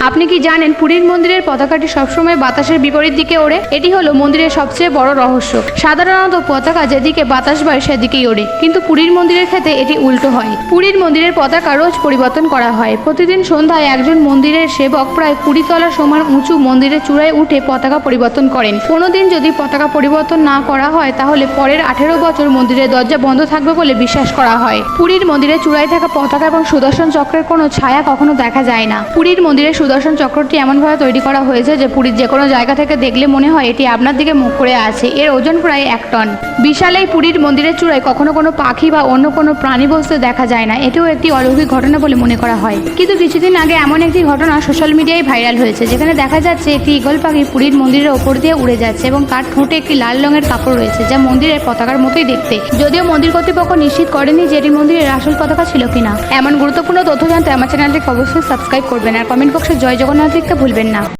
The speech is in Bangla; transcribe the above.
আপনি কি জানেন পুরীর মন্দিরের পতাকাটি সবসময় বাতাসের বিপরীত দিকে ওড়ে? এটি হলো মন্দিরের সবচেয়ে বড় রহস্য। সাধারণত পতাকা যেদিকে বাতাস বয় সেদিকেই ওড়ে। কিন্তু পুরীর মন্দিরের ক্ষেত্রে এটি উল্টো হয়। পুরীর মন্দিরের পতাকা রোজ পরিবর্তন করা হয়। প্রতিদিন সন্ধ্যায় একজন মন্দিরের সেবক প্রায় কুড়ি তলা সমান উঁচু মন্দিরের চূড়ায় উঠে পতাকা পরিবর্তন করেন। কোনোদিন যদি পতাকা পরিবর্তন না করা হয়, তাহলে পরের আঠেরো বছর মন্দিরের দরজা বন্ধ থাকবে বলে বিশ্বাস করা হয়। পুরীর মন্দিরের চূড়ায় থাকা পতাকা এবং সুদর্শন চক্রের কোনো ছায়া কখনো দেখা যায় না। পুরীর মন্দিরের সুদর্শন চক্রটি এমনভাবে তৈরি করা হয়েছে যে পুরীর যে কোনো জায়গা থেকে দেখলে মনে হয় এটি আপনার দিকে মুখ করে আছে। এর ওজন প্রায় এক টন। বিশাল এই পুরীর মন্দিরের চূড়ায় কখনো কোনো পাখি বা অন্য কোনো প্রাণী বস্তু দেখা যায় না। এটিও একটি অলৌকিক ঘটনা বলে মনে করা হয়। কিন্তু কিছুদিন আগে এমন একটি ঘটনা সোশ্যাল মিডিয়ায় ভাইরাল হয়েছে, যেখানে দেখা যাচ্ছে একটি ইগল পাখি পুরীর মন্দিরের ওপর দিয়ে উড়ে যাচ্ছে এবং তার ঠোঁটে একটি লাল রঙের কাপড় রয়েছে, যা মন্দিরের পতাকার মতোই দেখতে। যদিও মন্দির কর্তৃপক্ষ নিশ্চিত করেনি যে এটি মন্দিরের আসল পতাকা ছিল কিনা। এমন গুরুত্বপূর্ণ তথ্য জানতে আমার চ্যানেলটিকে অবশ্যই সাবস্ক্রাইব করবেন আর কমেন্ট বক্সে জয় জগন্নাথ লিখতে ভুলবেন না।